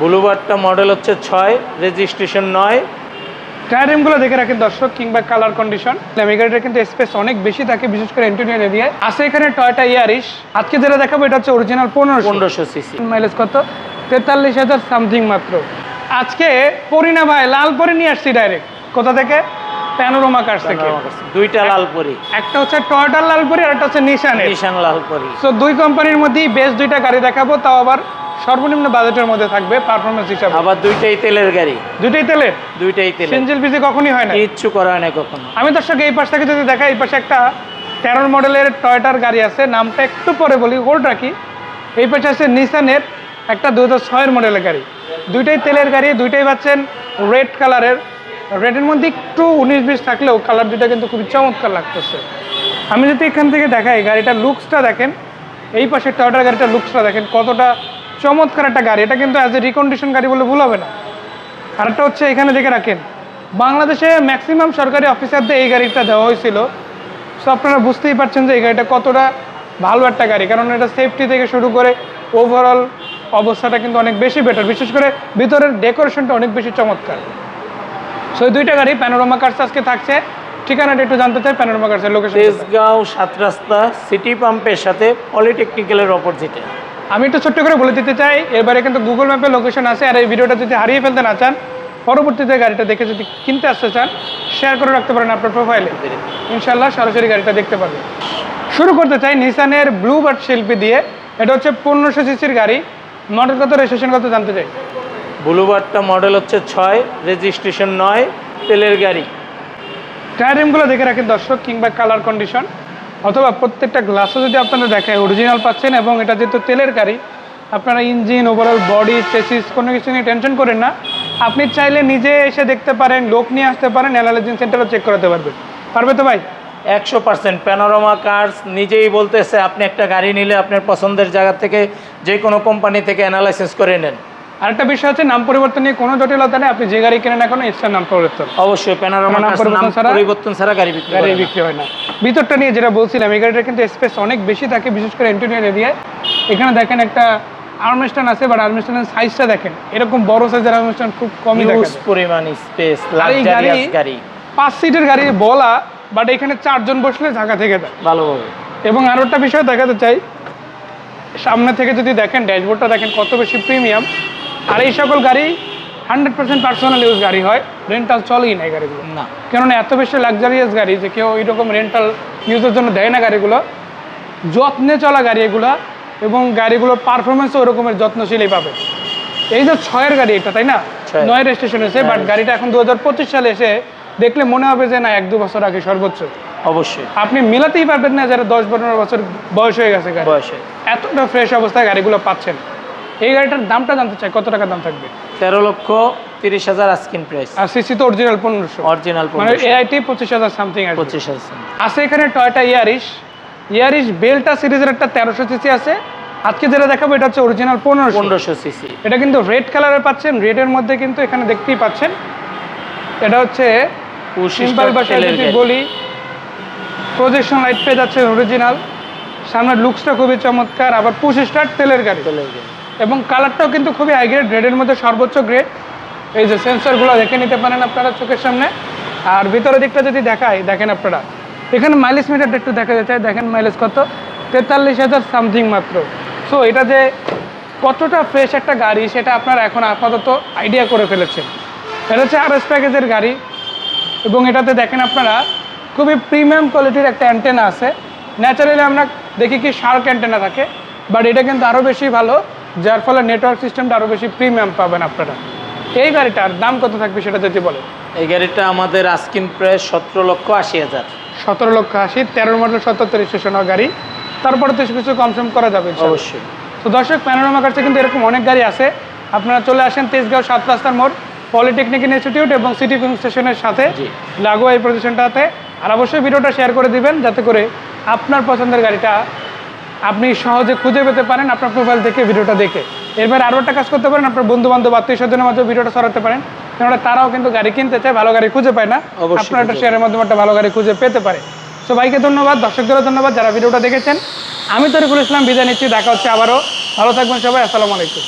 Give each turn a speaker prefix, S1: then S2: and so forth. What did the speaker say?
S1: ব্লুবার্ডটা model হচ্ছে ছয় registration নয়।
S2: টায়ার রিমগুলো দেখে রাখেন দর্শক কিংবা কালার কন্ডিশন গাড়িটার কিন্তু স্পেস অনেক বেশি থাকে বিশেষ করে ইন্টেরিয়র এরিয়ায় আছে এখানে টয়টা ইয়ারিশ আজকে যেটা দেখাবো এটা হচ্ছে অরিজিনাল পনেরো
S1: পনেরোশো সিসি
S2: মাইলেজ কত? তেতাল্লিশ হাজার সামথিং মাত্র। আজকে পরিনা ভাই লাল পরে নিয়ে আসছি ডাইরেক্ট কোথা থেকে? প্যানোরোমা কার্স থেকে।
S1: দুইটা লালপরি।
S2: একটা হচ্ছে টয়টার লালপুরি আর একটা হচ্ছে নিশানের
S1: নিশান লালপরি।
S2: সো দুই কোম্পানির মধ্যেই বেশ দুইটা গাড়ি দেখাবো তাও আবার সর্বনিম্ন বাজেটের মধ্যে থাকবে পারফরমেন্স হিসাবে।
S1: আবার দুইটাই তেলের গাড়ি।
S2: দুইটাই তেলের?
S1: দুইটাই তেলের।
S2: সিঞ্জেল বিজি কখনই হয় না।
S1: কিচ্ছু করা হয় না কখনো।
S2: আমি দর্শক এই পাশ থেকে যদি দেখাই এই পাশে একটা তেরোর মডেলের টয়টার গাড়ি আছে। নামটা একটু পরে বলি হোল্ড রাখি। এই পাশে আছে নিসানের একটা দু হাজার ছয়ের মডেলের গাড়ি। দুইটাই তেলের গাড়ি দুইটাই পাচ্ছেন রেড কালারের রেডের মধ্যে একটু উনিশ বিশ থাকলেও কালার দুটা কিন্তু খুবই চমৎকার লাগতেছে। আমি যদি এখান থেকে দেখাই, গাড়িটার লুকসটা দেখেন, এই পাশে টয়টার গাড়িটার লুকসটা দেখেন, কতটা চমৎকার একটা গাড়ি। এটা কিন্তু অ্যাজ এ রিকন্ডিশন গাড়ি বলে ভুল হবে না। আরেকটা হচ্ছে এখানে দেখে রাখেন, বাংলাদেশে ম্যাক্সিমাম সরকারি অফিসারদের এই গাড়িটা দেওয়া হয়েছিল। সো আপনারা বুঝতেই পারছেন যে এই গাড়িটা কতটা ভালো একটা গাড়ি, কারণ এটা সেফটি থেকে শুরু করে ওভারঅল অবস্থাটা কিন্তু অনেক বেশি বেটার বিশেষ করে ভিতরের ডেকোরেশনটা অনেক বেশি চমৎকার। সো দুইটা গাড়ি প্যানোরামা কার্স আজকে থাকছে। ঠিকানাটা একটু জানতে চাই প্যানোরামা কার্সের লোকেশন
S1: তেজগাঁও সাত রাস্তা সিটি পাম্পের সাথে পলিটেকনিক্যালের অপোজিটে
S2: আমি একটু ছোট্ট করে বলে দিতে চাই এবারে কিন্তু গুগল ম্যাপে লোকেশন আছে আর এই ভিডিওটা যদি হারিয়ে ফেলতে না চান পরবর্তীতে গাড়িটা দেখে যদি কিনতে আসতে চান শেয়ার করে রাখতে পারেন আপনার প্রোফাইলে ইনশাল্লাহ সরাসরি গাড়িটা দেখতে পাবেন শুরু করতে চাই নিসানের ব্লু বার্ড শিল্পী দিয়ে। এটা হচ্ছে পনেরোশো সিসির গাড়ি। মডেল কত রেজিস্ট্রেশন কত জানতে চাই?
S1: ব্লুবার্ডটা মডেল হচ্ছে ছয় রেজিস্ট্রেশন নয় তেলের গাড়ি।
S2: টায়ার রিমগুলো দেখে রাখেন দর্শক কিংবা কালার কন্ডিশন অথবা প্রত্যেকটা গ্লাসও যদি আপনারা দেখায় অরিজিনাল পাচ্ছেন এবং এটা যেহেতু তেলের গাড়ি আপনারা ইঞ্জিন ওভারঅল বডি চেসিস কোনো কিছু নিয়ে টেনশন করেন না। আপনি চাইলে নিজে এসে দেখতে পারেন লোক নিয়ে আসতে পারেন অ্যানালাইজিং সেন্টারও চেক করাতে পারবেন। পারবে তো ভাই?
S1: একশো পার্সেন্ট প্যানোরামা কার্স নিজেই বলতেছে আপনি একটা গাড়ি নিলে আপনার পছন্দের জায়গা থেকে যে কোনো কোম্পানি থেকে অ্যানালাইসিস করে নেন।
S2: আরেকটা বিষয় হচ্ছে নাম পরিবর্তন নিয়ে কোনো জটিলতা নেই। আপনি যে গাড়ি কেনেন এখন এক্সট্রা নাম পরিবর্তন।
S1: অবশ্যই প্যানোরামা
S2: নাম পরিবর্তন ছাড়া-
S1: পরিবর্তন ছাড়া গাড়ি বিক্রি
S2: গাড়ি বিক্রি হয় না। ভিতরটা নিয়ে যেটা বলছিলাম এই গাড়িটার কিন্তু স্পেস অনেক বেশি থাকে বিশেষ করে ইন্টেরিয়র এরিয়ায় এখানে দেখেন একটা আর্মস্টান আছে বাট আর্মস্টানের সাইজটা দেখেন। এরকম বড় সাইজের আর্মস্টান খুব কমই দেখা
S1: পরিমাণ স্পেস
S2: আর
S1: লাক্সারিয়াস গাড়ি
S2: পাঁচ সিটের গাড়ি বলা বাট এখানে চারজন বসলে ঢাকা থেকে
S1: ভালোভাবে
S2: এবং আরও একটা বিষয় দেখাতে চাই সামনে থেকে যদি দেখেন ড্যাশবোর্ডটা দেখেন কত বেশি প্রিমিয়াম আর এই সকল গাড়ি হান্ড্রেড পার্সেন্ট পার্সোনাল ইউজ গাড়ি হয়। রেন্টাল চলেই না গাড়িগুলো।
S1: না।
S2: কেননা এত বেশি লাক্সারিয়াস গাড়ি যে কেউ এইরকম রেন্টাল ইউজের জন্য দেয় না গাড়িগুলো। যত্নে চলা গাড়ি এগুলো এবং গাড়িগুলোর পারফরমেন্সও ওই রকমের যত্নশীলই পাবে। এই যে ছয়ের গাড়ি এটা তাই না?
S1: ছয়।
S2: নয় রেজিস্ট্রেশন এসে বাট গাড়িটা এখন দু হাজার পঁচিশ সালে এসে দেখলে মনে হবে যে না এক দু বছর আগে সর্বোচ্চ।
S1: অবশ্যই।
S2: আপনি মিলাতেই পারবেন না যারা দশ পনেরো বছর বয়স হয়ে গেছে গাড়ি।
S1: বয়সে
S2: এতটা ফ্রেশ অবস্থায় গাড়িগুলো পাচ্ছেন। এই গাড়িটার দামটা জানতে চাই কত টাকা দাম থাকবে?
S1: তেরো লক্ষ তিরিশ হাজার আস্কিন প্রাইস
S2: আর সিসি তো অরিজিনাল পনেরোশো।
S1: অরিজিনাল
S2: মানে এআইটি পঁচিশ হাজার সামথিং
S1: পঁচিশ হাজার
S2: আছে এখানে টয়টা ইয়ারিশ ইয়ারিশ বেলটা সিরিজের একটা তেরোশো সিসি আছে। আজকে যেটা দেখাবো এটা হচ্ছে অরিজিনাল পনেরোশো।
S1: পনেরোশো সিসি
S2: এটা কিন্তু রেড কালারের পাচ্ছেন রেডের মধ্যে কিন্তু এখানে দেখতেই পাচ্ছেন। এটা হচ্ছে সিম্পল যদি বলি প্রজেকশন লাইট পেয়ে যাচ্ছে অরিজিনাল সামনের লুকসটা খুবই চমৎকার আবার পুশ স্টার্ট তেলের গাড়ি। এবং কালারটাও কিন্তু খুবই হাই গ্রেড রেডের মধ্যে সর্বোচ্চ গ্রেড এই যে সেন্সরগুলো দেখে নিতে পারেন আপনারা চোখের সামনে। আর ভিতরের দিকটা যদি দেখায় দেখেন আপনারা। এখানে মাইলেজ মিটারটা একটু দেখা যাচ্ছে, দেখেন মাইলেজ কত? তেতাল্লিশ হাজার সামথিং মাত্র। সো এটা যে কতটা ফ্রেশ একটা গাড়ি, সেটা আপনারা এখন আপাতত আইডিয়া করে ফেলেছেন। এটা হচ্ছে আর এস প্যাকেজের গাড়ি। এবং এটাতে দেখেন আপনারা, খুবই প্রিমিয়াম কোয়ালিটির একটা অ্যান্টেনা আছে। ন্যাচারালি আমরা দেখি কি শার্ক অ্যান্টেনা থাকে বাট এটা কিন্তু আরও বেশি ভালো। যার ফলে নেটওয়ার্ক সিস্টেমটা আরও বেশি প্রিমিয়াম পাবেন আপনারা। এই গাড়িটার দাম কত থাকবে সেটা যদি বলে
S1: এই গাড়িটা আমাদের আস্কিন প্রায় সতেরো লক্ষ আশি হাজার।
S2: সতেরো লক্ষ আশি তেরো মডেল সত্তর স্টেশন গাড়ি। তারপরে তো কিছু কমসম করা যাবে
S1: অবশ্যই।
S2: তো দর্শক প্যানোরামা কাছে কিন্তু এরকম অনেক গাড়ি আছে। আপনারা চলে আসেন তেজগাঁও সাত রাস্তার মোড় পলিটেকনিক ইনস্টিটিউট এবং সিটি ফিল্ম স্টেশনের সাথে লাগোয়া এই প্রতিষ্ঠানটাতে। আর অবশ্যই ভিডিওটা শেয়ার করে দিবেন যাতে করে আপনার পছন্দের গাড়িটা আপনি সহজে খুঁজে পেতে পারেন আপনার প্রোফাইল থেকে ভিডিওটা দেখে। এরপর আরও একটা কাজ করতে পারেন আপনার বন্ধু বান্ধব আত্মীয় স্বজনের মাধ্যমে ভিডিওটা সরাতে পারেন। কেননা তারাও কিন্তু গাড়ি কিনতে চায় ভালো গাড়ি খুঁজে পায় না। আপনার একটা শেয়ারের মাধ্যমে একটা ভালো গাড়ি খুঁজে পেতে পারে। সো ভাইকে ধন্যবাদ দর্শকদেরও ধন্যবাদ যারা ভিডিওটা দেখেছেন। আমি তরিকুল ইসলাম বিদায় নিচ্ছি দেখা হচ্ছে আবারও। ভালো থাকবেন সবাই আসসালামু আলাইকুম।